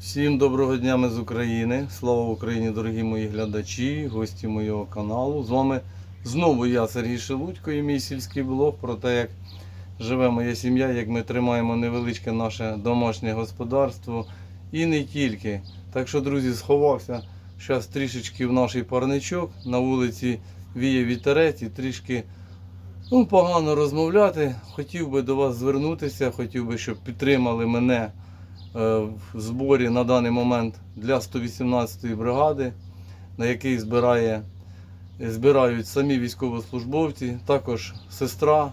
Всім доброго дня ми з України. Слава Україні, дорогі мої глядачі, гості моєго каналу. З вами знову я, Сергій Шелудько, і мій сільський блог про те, як живе моя сім'я, як ми тримаємо невеличке наше домашнє господарство і не тільки. Так що, друзі, сховався зараз трішечки в наш парничок. На вулиці віє вітерець і трішки ну, погано розмовляти. Хотів би до вас звернутися, хотів би, щоб підтримали мене в зборі на даний момент для 118-ї бригади, на який збирає, збирають самі військовослужбовці, також сестра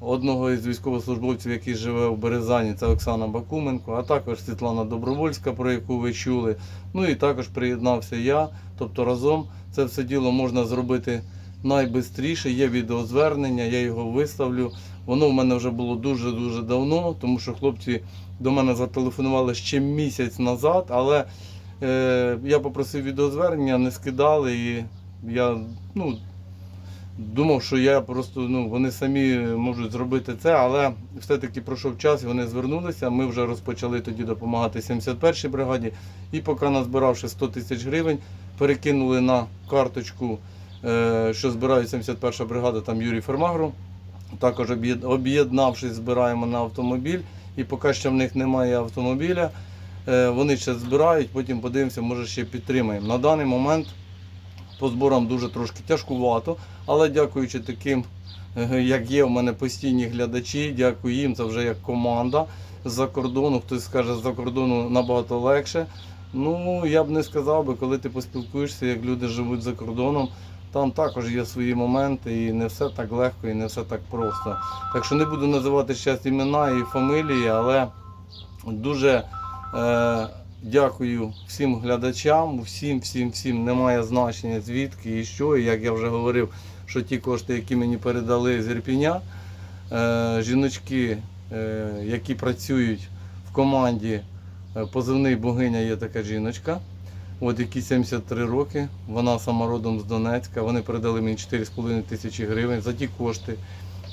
одного із військовослужбовців, який живе в Березані, це Оксана Бакуменко, а також Світлана Добровольська, про яку ви чули. Ну і також приєднався я. Тобто разом це все діло можна зробити найбистріше. Є відеозвернення, я його виставлю. Воно в мене вже було дуже-дуже давно, тому що хлопці до мене зателефонували ще місяць назад, але е, я попросив відеозвернення, не скидали і я ну, думав, що я просто ну, вони самі можуть зробити це, але все-таки пройшов час і вони звернулися. Ми вже розпочали тоді допомагати 71-й бригаді. І поки назбиравши 100 тисяч гривень, перекинули на карточку, що збирає 71 бригада, там Юрій Фермагру. Також об'єднавшись, збираємо на автомобіль. І поки що в них немає автомобіля, е, вони ще збирають, потім подивимося, може ще підтримаємо. На даний момент по зборам дуже трошки тяжкувато, але дякуючи таким, е, як є, у мене постійні глядачі, дякую їм, це вже як команда з-за кордону. Хтось скаже, з-за кордону набагато легше. Ну, я б не сказав би, коли ти поспілкуєшся, як люди живуть за кордоном, там також є свої моменти, і не все так легко, і не все так просто. Так що не буду називати зараз імена і фамілії, але дуже е, дякую всім глядачам, всім, всім, всім немає значення звідки і що. І як я вже говорив, що ті кошти, які мені передали з Ірпіня, е, жіночки, е, які працюють в команді, е, позивний богиня є така жіночка. От якій 73 роки, вона сама родом з Донецька. Вони передали мені 4,5 тисячі гривень за ті кошти.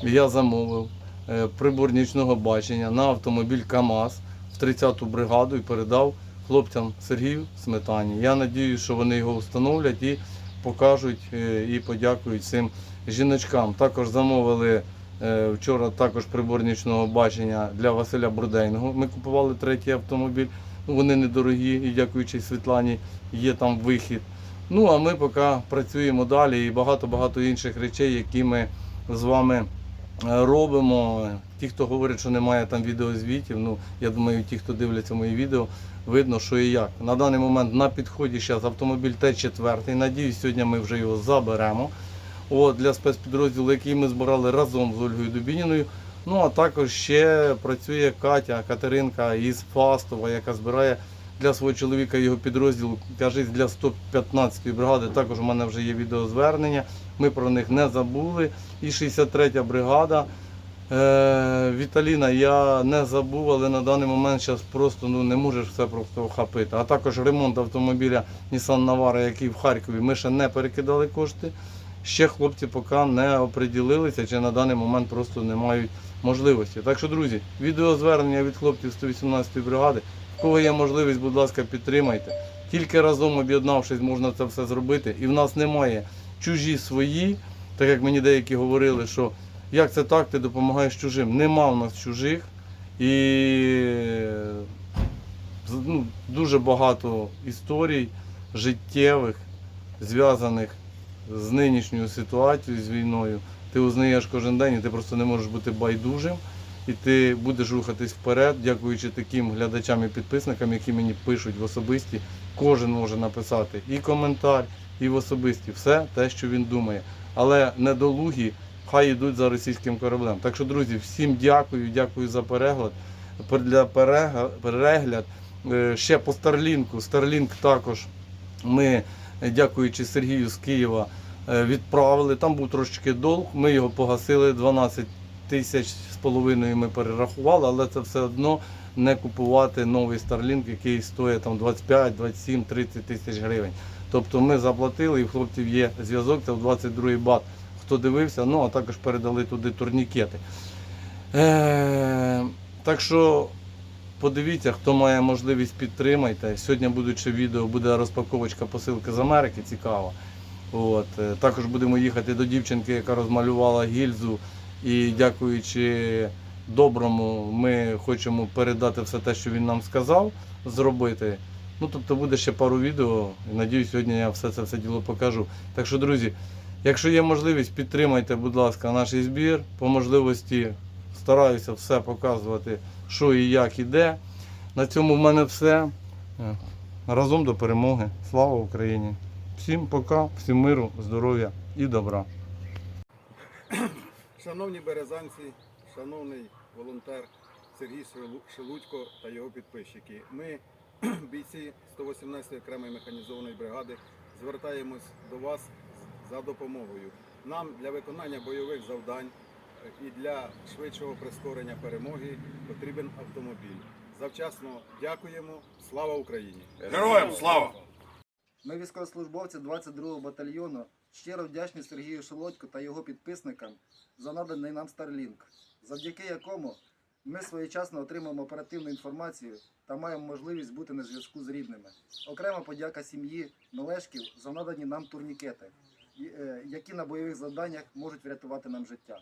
Я замовив е, прибор нічного бачення на автомобіль КАМАЗ в 30-ту бригаду і передав хлопцям Сергію Сметані. Я сподіваюся, що вони його встановлять і покажуть е, і подякують цим жіночкам. Також замовили е, вчора також прибор нічного бачення для Василя Бурдейного. Ми купували третій автомобіль. Ну, Вони недорогі і дякуючи Світлані є там вихід. Ну а ми поки працюємо далі і багато-багато інших речей, які ми з вами е, робимо. Ті, хто говорить, що немає там відеозвітів, ну я думаю, ті, хто дивляться мої відео, видно, що і як. На даний момент на підході зараз автомобіль Т4. Надіюсь, сьогодні ми вже його заберемо. От, для спецпідрозділу, який ми збирали разом з Ольгою Дубініною. Ну а також ще працює Катя Катеринка із Фастова, яка збирає для свого чоловіка його підрозділу, кажуть, для 115-ї бригади. Також у мене вже є відеозвернення. Ми про них не забули. І 63-я бригада. Е, Віталіна, я не забув, але на даний момент зараз просто ну, не можеш все просто охопити. А також ремонт автомобіля Nissan Navara, який в Харкові, ми ще не перекидали кошти. Ще хлопці поки не оприділилися, чи на даний момент просто не мають можливості. Так що, друзі, відеозвернення від хлопців 118-ї бригади. В кого є можливість, будь ласка, підтримайте. Тільки разом об'єднавшись, можна це все зробити. І в нас немає чужі свої, так як мені деякі говорили, що як це так, ти допомагаєш чужим. Нема в нас чужих. І ну, дуже багато історій життєвих, зв'язаних з нинішньою ситуацією, з війною. Ти узнаєш кожен день, і ти просто не можеш бути байдужим. І ти будеш рухатись вперед, дякуючи таким глядачам і підписникам, які мені пишуть в особисті. Кожен може написати і коментар, і в особисті все те, що він думає. Але недолугі хай йдуть за російським кораблем. Так що, друзі, всім дякую, дякую за перегляд. Для перегляд е, ще по Старлінку. Старлінк також ми, дякуючи Сергію з Києва, е, відправили. Там був трошечки долг, ми його погасили 12 тисяч з половиною ми перерахували, але це все одно не купувати новий Starlink, який стоїть там 25, 27, 30 тисяч гривень. Тобто ми заплатили і в хлопців є зв'язок, це в 22-й бат. Хто дивився, ну а також передали туди турнікети. Е, так що подивіться, хто має можливість, підтримайте. Сьогодні будуть ще відео, буде розпаковочка посилки з Америки, цікава. От. е, Також будемо їхати до дівчинки, яка розмалювала гільзу. І дякуючи доброму, ми хочемо передати все те, що він нам сказав зробити. Ну, тобто буде ще пару відео. І надіюсь, сьогодні я все це все діло покажу. Так що, друзі, якщо є можливість, підтримайте, будь ласка, наш збір. По можливості стараюся все показувати, що і як іде. На цьому в мене все. Е, Разом до перемоги. Слава Україні! Всім пока, всім миру, здоров'я і добра. Шановні березанці, шановний волонтер Сергій Шелу- Шелудько та його підписчики. Ми, бійці 118-ї окремої механізованої бригади, звертаємось до вас за допомогою. Нам для виконання бойових завдань і для швидшого прискорення перемоги потрібен автомобіль. Завчасно дякуємо. Слава Україні! Героям слава! Ми військовослужбовці 22-го батальйону щиро вдячні Сергію Шелодько та його підписникам за наданий нам Starlink, завдяки якому ми своєчасно отримаємо оперативну інформацію та маємо можливість бути на зв'язку з рідними. Окрема подяка сім'ї Мелешків за надані нам турнікети, е, які на бойових завданнях можуть врятувати нам життя.